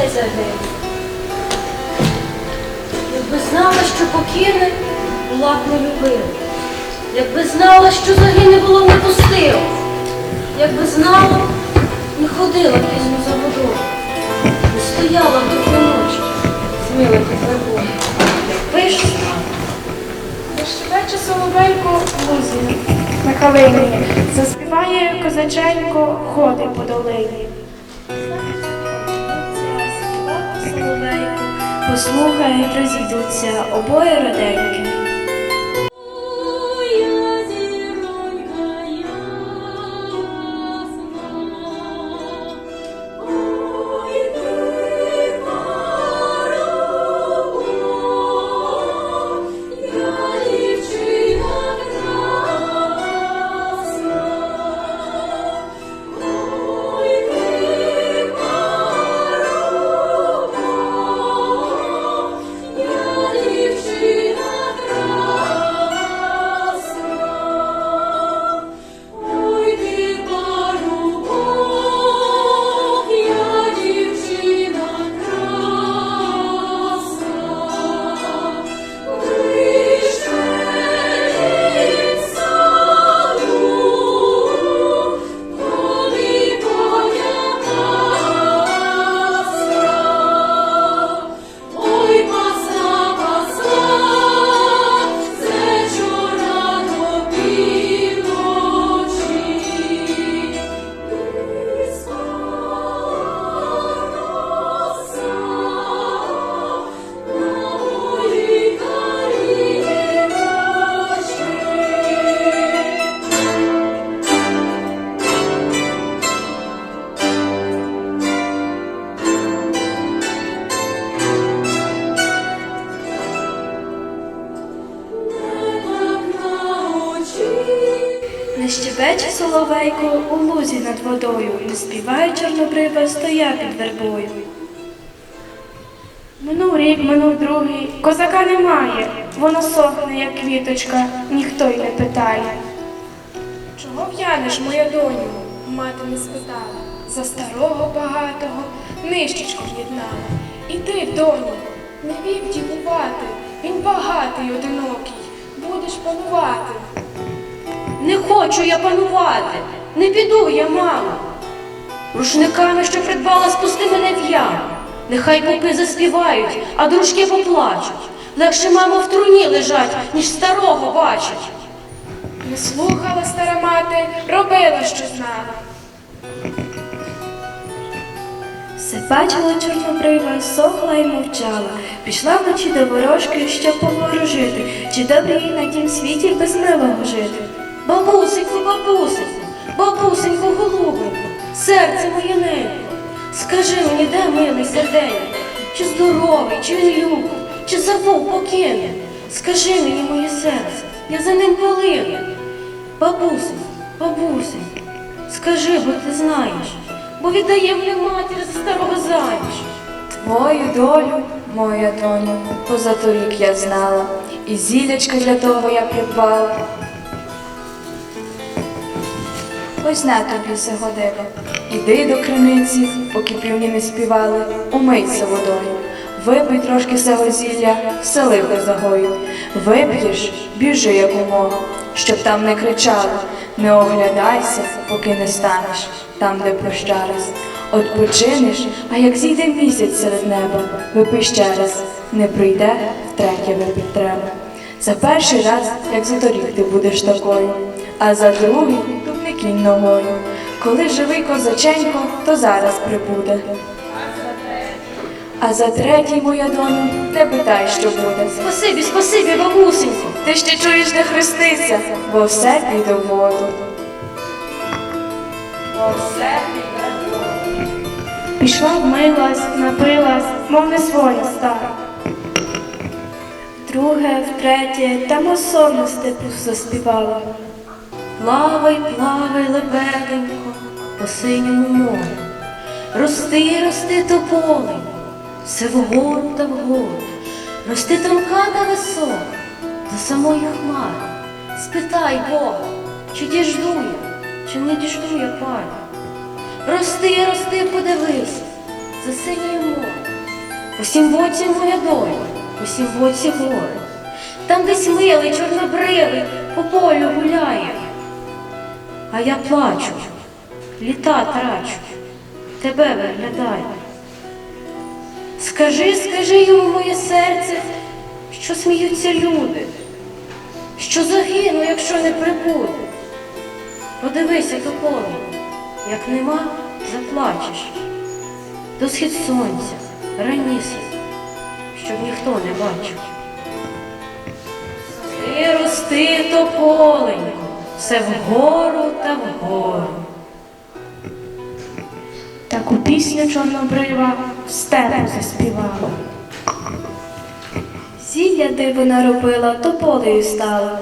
пішов та. Якби знала, що покине, була б не любила. Якби знала, що загине, було б не пустила. Якби знала, не ходила пізно за водою. Не стояла б до ночі, сміла під вербою. Якби ж знала. Защебече соловейко в лузі на калині, заспіває козаченько ходи по долині. Послухають, розійдуться обоє роденьки. Щебече соловейко у лузі над водою, не співає чорнобрива, стоя під вербою. Минув рік, минув другий, козака немає, воно сохне, як квіточка, ніхто й не питає. Чого в'янеш, моя доню? Мати не спитала. За старого багатого нищечку в'єднала. Іди, доню, не вік дівувати, він багатий, одинокий, будеш панувати. Не хочу я панувати, не піду я, мамо. Рушниками, що придбала, спусти мене в яму. Нехай попи заспівають, а дружки поплачуть. Легше, мамо, в труні лежать, ніж старого бачать. Не слухала стара мати, робила, що знала. Все бачила чорнобрива, сохла й мовчала. Пішла вночі до ворожки, щоб поворожити, чи добре їй на тім світі без милого жити. Бабусенько, бабусенько, бабусенько, голубенько, серце моє ненько, скажи мені, де милий серденько, чи здоровий, чи він любить, чи забув покине. Скажи мені, моє серце, я за ним полину. Бабусенько, бабусенько, скажи, бо ти знаєш, бо віддає мене матір за старого заміж. Твою долю, моя доню, позаторік я знала, і зілячка для того я придбала. Ось на тобі годило. Іди до криниці, поки півні не співали, умийся водою. Випий трошки сего зілля, все загою. Вип'єш, біжи якомога, щоб там не кричали. Не оглядайся, поки не станеш там, де прощались. Odpoczynиш, а як зійде місяць серед неба, випий ще раз, не прийде, втретє випить треба. За перший раз, як за торік ти будеш такою, а за другий кінь ногою. Коли живий козаченько, то зараз прибуде. А за третій, моя доню, не питай, що буде. Спасибі, спасибі, бабусенько. Ти ще чуєш, не хрестися, бо все піде в воду. Бо все піде в воду. Пішла, вмилась, напилась, мов не своя стара. Друге, втретє, та мосонно степу заспівала. Плавай, плавай, лебеденько, по синьому морю. Рости, рости тополенько, все вгору та вгору. Рости тонка та висока, до самої хмари. Спитай Бога, чи діжду я, чи не діжду я пані. Рости, рости, подивися, за синє море. У сім боці моя доля, у сім боці горе. Там десь милий чорнобривий по полю гуляє. А я плачу, літа трачу, тебе виглядаю. Скажи, скажи йому моє серце, що сміються люди, що загину, якщо не прибуде. Подивися до поле, як нема, заплачеш. До схід сонця, раніше, щоб ніхто не бачив. Ти рости тополенько, все вгору та вгору. Таку пісню чорнобрива в степу заспівала. Зілля робила, то полею стала.